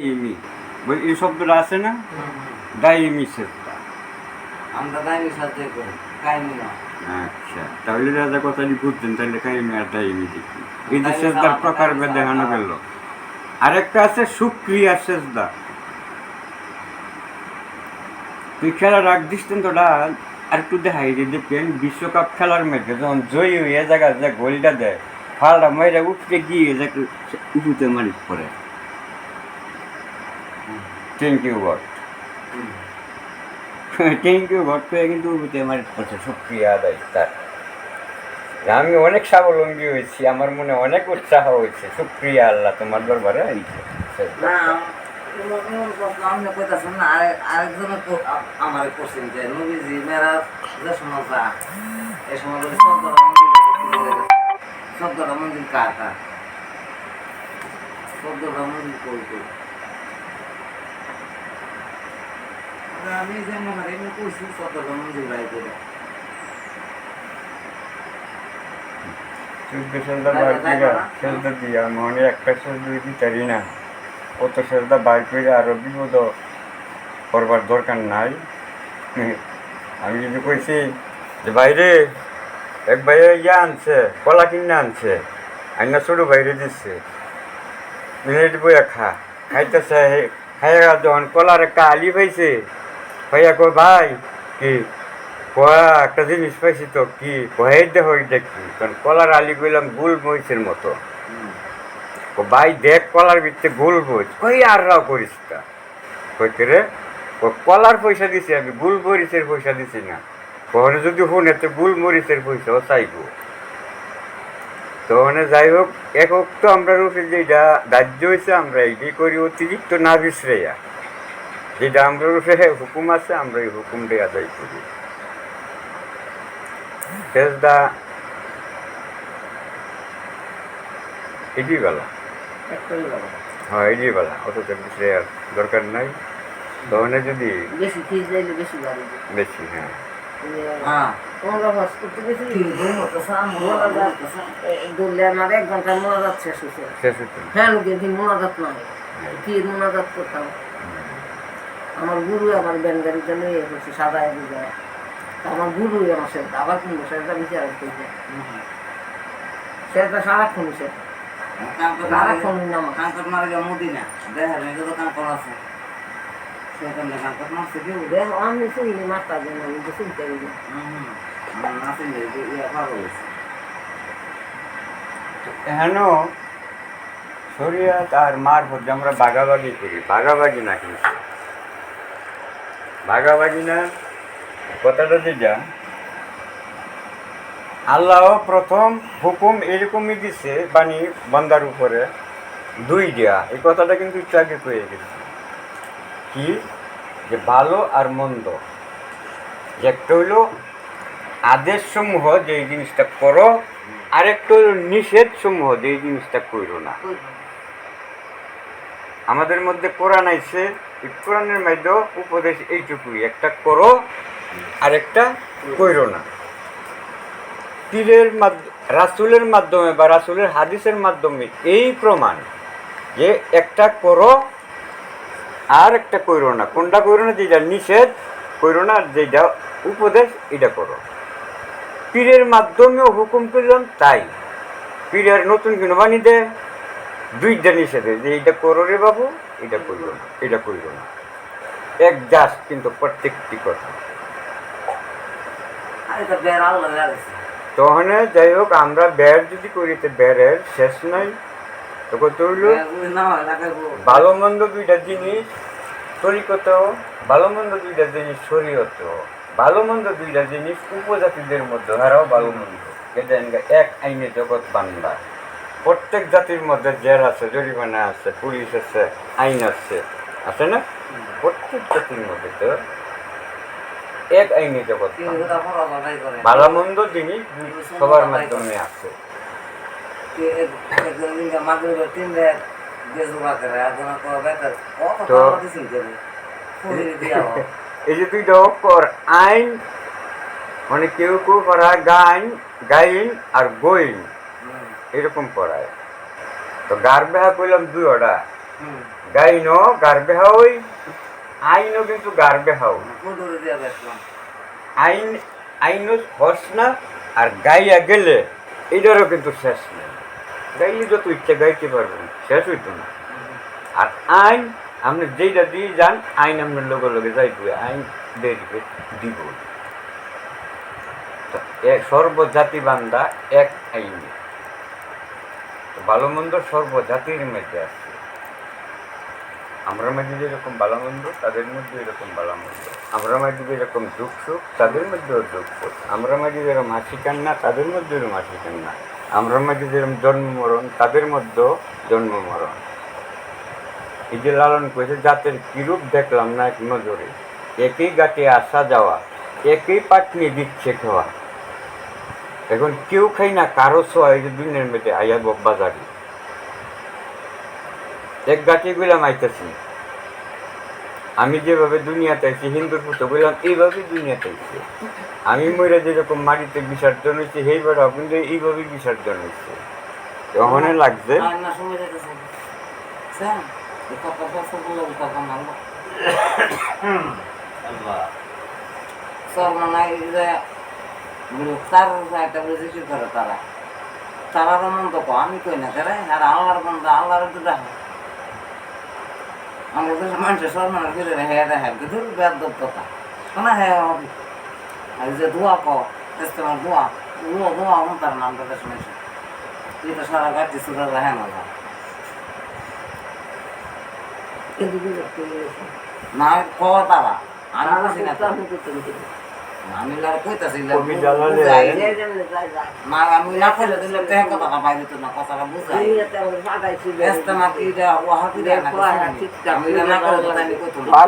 ইমি। বল- এই শব্দটা আছে না? ডাইমি সেজদা আমরা করি না আচ্ছা তাহলে রাজা কথাটি বুঝছেন তাহলে কাইমি আর ডাইমি দেখি এই যে সেজদার প্রকার দেখানো। গেল। আরেকটা আছে সুক্রিয়া সেজদা তুই খেলা রাখ দিচ্ছেন তোটা আর একটু দেখাই যে দেখেন বিশ্বকাপ খেলার মধ্যে যখন জয়ী হয়ে জায়গা যে গোলটা দেয় ফালটা মেয়েরা উঠতে গিয়ে যে উঠুতে মারিস পরে thank you God thank you God পেয়ে কিন্তু মারিস পড়ছে সুক্রিয়া আদায় তার। আমি অনেক স্বাবলম্বী হয়েছি আমার মনে অনেক উৎসাহ হয়েছে। সুক্রিয়া আল্লাহ তোমার দরবারে। আমারে চোদ্দটা মন্দির কার কার? চোদ্দটা মন্দির কই কই আরে আমি যে মনে এমনি চোদ্দটা মন্দির বাই করে চোদ্দ বার করে সেজদা দিয়া মনে একটা সেজদা দিতারি না। অত সেজদা বার করে আরও বিপদ করবার দরকার নাই। আমি যদি কইছি যে বাইরে এক ভাইয়ে ইয়া আনছে কলা কিনে আনছে আইনা ছোটো বাইরে দিচ্ছে মিনিট বইয়া খা খাইতেছে খাইয়া যখন কলার একটা আলি পাইছে ভাইয়া কই ভাই, কি? কয়া, একটা জিনিস পাইছি তো, কি? কয়ে দেহ কি? কারণ কলার আলি কইলাম গুল মহিষের মতো। ভাই, দেখ কলার ভিতরে গুল বইছ কই আর রাও করিস তা? কই রে কলার পয়সা দিছি আমি, গুল মরিচের পয়সা দিছি না। কখনো যদি শুনে, তো গুল মরিচের পয়সাও চাইব। তো মানে যাই হোক একক তো আমরা রূপে যেটা দাহ্য হয়েছে আমরা এইটাই করি অতিরিক্ত না বিশ্রেয়া। যেটা আমরা রূপে হুকুম আছে আমরা এই হুকুমটাই আদায় করি। সেজদা এটি বেলা হ্যাঁ এটি বেলা অত বিশ্রেয়ার দরকার নাই। তখন যদি বেশি হ্যাঁ। হ্যাঁ। শেষ হয়েছে হ্যাঁ লোকের কি মোনাজাত নাই কি মোনাজাত করতাম? আমার গুরু আমার ব্যানগাড়ির জন্য ইয়ে করছে সাদা যায় আমার গুরু আমার সাথে আবার কিনবো সেটা বিচার করছে সেটা সারাক্ষণ সে সারাক্ষণ নাম কাঙ্কট মারে গিয়ে মদিনা দেখা যায় যত কাঙ্কট আছে। সেখানে কাঙ্কট মারছে কেউ? দেখ আমি শুনি মাস্টার জন্য আমি তো শুনতে ইয়ে শরিয়াত আর মার মধ্যে আমরা বাগাবাগি করি বাগাবাগি না কিন্তু। বাগাবাগি না? কথাটা যেটা আল্লাহ প্রথম হুকুম এরকমই দিছে বাণী বান্দার উপরে। দুই দেয়া এই কথাটা কিন্তু একটু আগে কয়ে গেছে। কি? যে ভালো আর মন্দ। যে একটা হইল আদেশ সমূহ যে এই জিনিসটা করো আরেকটা হইল নিষেধ সমূহ যে এই জিনিসটা করো না। আমাদের মধ্যে কোরআন আইছে কোরআনের মধ্যে উপদেশ এইটুকুই, একটা করো আরেকটা কইরো না। পীরের মাধ্যমে রাসুলের মাধ্যমে বা রাসুলের হাদিসের মাধ্যমে এই প্রমাণ যে একটা করো আর একটা কইরো না। কোনটা কইরো না? যেটা নিষেধ, কইরো না। আর যেটা উপদেশ, এটা করো। পীরের মাধ্যমেও হুকুম করলাম তাই। পীরের নতুন কোনো বাণী দেয় দুইটা নিষেধে, যে এইটা করো রে বাবু এটা করিল না এটা করিল না। এক জাস্ট কিন্তু প্রত্যেকটি কথা। তখন যাই হোক আমরা বের যদি করি তো বেরের শেষ নাই। তো কত হইল না হয় লাগাইবো ভালো মন্দ দুইটা জিনিস তরিকত ভালো মন্দ দুইটা জিনিস শরীয়ত। ভালো মন্দ দুইটা জিনিস উপজাতিদের মধ্যে হারাও ভালো মন্দ। এক আইনে জগৎ বাংলা প্রত্যেক জাতির মধ্যে জেল আছে জরিমানা আছে পুলিশ আছে আইন আছে। আছে না? প্রত্যেক জাতির মধ্যে তো এক আইনে জগৎ করে। ভালো মন্দ জিনিস সবার মাধ্যমে আছে। তিন করে করে এই যে দুইটা অক্ষর আইন মানে কেউ কেউ পড়ায় গাইন গাইন আর গোইন। এরকম পড়ায় তো গার বেহা কইলাম দুই হুম। গাইনো গার্বে হাওই আইনও কিন্তু গার্বে হাও কুটুরে দিয়ে বেসলাম আইন আইনও হস না আর গাইয়া গেলে এটারও কিন্তু শেষ নেই। গাইলে যত ইচ্ছা গাইতে পারবেন শেষ হইতো না। আর আইন আপনি যেইটা দিয়ে যান আইন আপনার লগে লগে যাইবে আইন দেরিকে দিব। তো এক সর্বজাতি বান্দা এক আইনে। ভালো মন্দ সর্বজাতির মধ্যে আছে। আমরা মাঝে যেরকম ভালো মন্দ তাদের মধ্যে এরকম ভালো মন্দ আমরা মাঝে যেরকম দুঃখ সুখ তাদের মধ্যেও দুঃখ সুখ আমরা মাঝে যেরকম হাসি কান্না, তাদের মধ্যে এরকম হাসি কান্না। আমরা মাঝে যেরকম জন্ম মরণ তাদের মধ্যেও জন্ম মরণ এই যে লালন করেছে, জাতের কিরূপ দেখলাম না এক নজরে। একই গাটে আসা যাওয়া, একই পাটনি দিচ্ছে খাওয়া। এখন কেউ খাই না কারও সোয়া এই যে দুনিয়ার মধ্যে আইয়া বাজারে। এক গাছে গেলাম আইতেছি। আমি যেভাবে দুনিয়াতে আইছি হিন্দুর পুতো বললাম এইভাবেই দুনিয়াতে আইছি। আমি মরে যেরকম মাটিতে বিসর্জন হয়েছে সেইবার কিন্তু এইভাবেই বিসর্জন হয়েছে তখন লাগছে স্যার মনে তার একটা রেজিস্ট্রি করে তারা। তারারও মন্দ কো আমি কই না করে আর আল্লাহর বন্ধ আল্লাহর তো দেখে। আমরা তো মানুষের সব মানুষ ফিরে রে হ্যাঁ হ্যাঁ কিন্তু বেদ কথা শোনা হ্যাঁ হবে। আর যে দোয়া কো তেস্তেমার দোয়া দোয়া দোয়া আমার তার নামটা শুনেছি তুই তো সারা গাড়ি সুরা রাহে না। না ক তারা? আমি তারা। না আমি লার কইতাছি। না আমি না কইলে দিলে তে না কথাটা বুঝাই। কি না না। না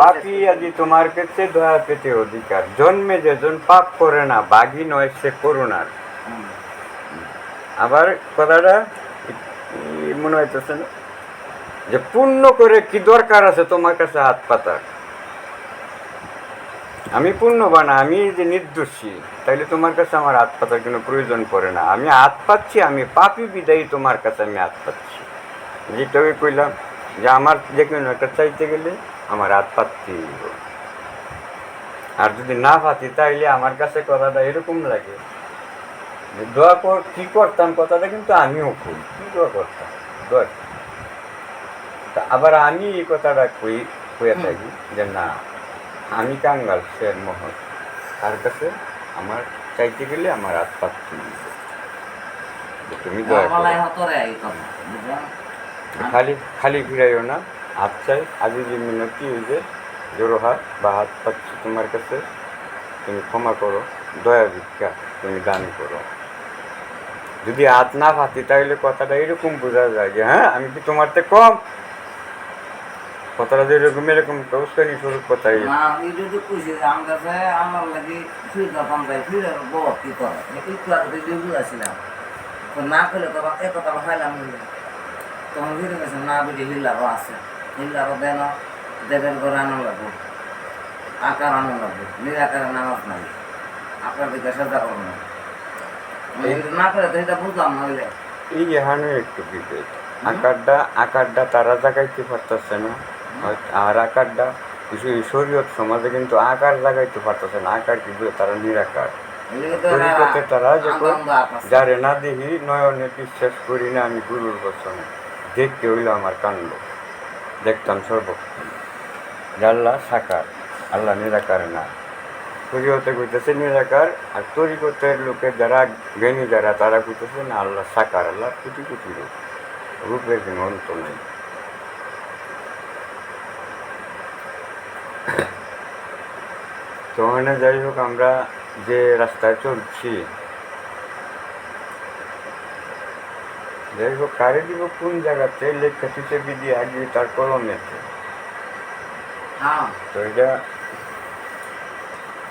পাপি আদি তোমার কাছে দয়া পেতে অধিকার। জন্মে যেজন পাপ করে না বাঘি নয় সে করুণার। আবার কথাটা মনে হইতেছে না? যে পূর্ণ করে কি দরকার আছে তোমার কাছে হাত পাতার? আমি পুণ্যবান আমি যে নির্দোষী, তাইলে তোমার কাছে আমার হাত পাতার কোনো প্রয়োজন পড়ে না। আমি হাত পাচ্ছি, আমি পাপি বিদায়ী তোমার কাছে আমি হাত পাচ্ছি। যেটাকে কইলাম যে আমার যে কোনো একটা চাইতে গেলে আমার হাত পাততেই আর যদি না পাতি, তাইলে আমার কাছে কথাটা এরকম লাগে দোয়া কর, কি করতাম কথাটা কিন্তু আমিও করি কি দোয়া করতাম? দোয়া আবার আমি এই কথাটা কই, কইয়া থাকি যে না আমি কাঙ্গাল শের মোহন তার কাছে আমার চাইতে গেলে আমার হাত পাচ্ছি তুমি খালি খালি ফিরাইও না। হাত চাই আজ যে মিনতি ওই যে জোড়ো হাত বা হাত পাচ্ছি তোমার কাছে। তুমি ক্ষমা করো দয়া ভিক্ষা তুমি দান করো। যদি হাত না পাতি তাহলে কথাটা এরকম বোঝা যায় যে হ্যাঁ আমি কি তোমার থেকে কম? কথাটা যে এরকম এরকম উস্কানি স্বরূপ কথাই। না এই যদি কইছি যে আমার লাগি ফিরটা পাম যায় ফিরে বড় কি করে? একটু আগে দিয়ে বুঝাছিলাম তো না করলে তো এক কথা খাইলাম তখন ফিরে গেছে না বেরিয়ে হিল্লারও আছে। হিল্লারও দেন দেবের ঘরে আনো লাগবো আকার আনো লাগবো নিরাকারে নামাজ নাই। আপনার দিকে সাজা করব না। না করে তো এটা বুঝলাম না হইলে। এই এখানে একটু বিভেদ আকারটা আকারটা তারা জাগাইতে পারতেছে না। আর- আকারটা কিছু শরীয়ত সমাজে কিন্তু আকার লাগাইতে পারতেছে না আকার কি বলে তারা নিরাকার তারা যখন। যারে না দেখি নয়নে বিশ্বাস করি না আমি গুরুর বচনে দেখতে হইল আমার কাণ্ড দেখতাম সর্বক্ষণ আল্লাহ সাকার আল্লাহ নিরাকার না শরীয়তে কইতেছে নিরাকার আর তরিকতের লোকের যারা জ্ঞানী যারা তারা কইতেছে না আল্লাহ সাকার আল্লাহ কোটি কোটি রূপ রূপের কোনো অন্ত নেই তো ওখানে যাই হোক আমরা যে রাস্তায় চলছি যাই হোক কারে দিব কোন জায়গাতে লেখা হিসেবে দিয়ে আগে তার কলমেতে হ্যাঁ। তো এটা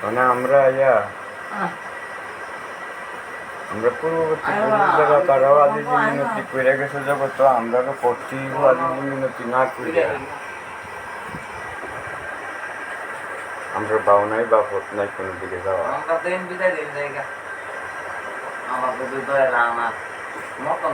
মানে আমরা ইয়া আমরা পূর্ববর্তী পুরুষ তারাও আদি মিনতি করে গেছে জগৎ আমরা তো করতেই আদি মিনতি না করে। আমরা বাউ নাই বা পথ নাই কোনো দিকে যাওয়া। আমরা দিন বিদায় দিন জায়গা। আমার তো বিদায় না আমার মতন।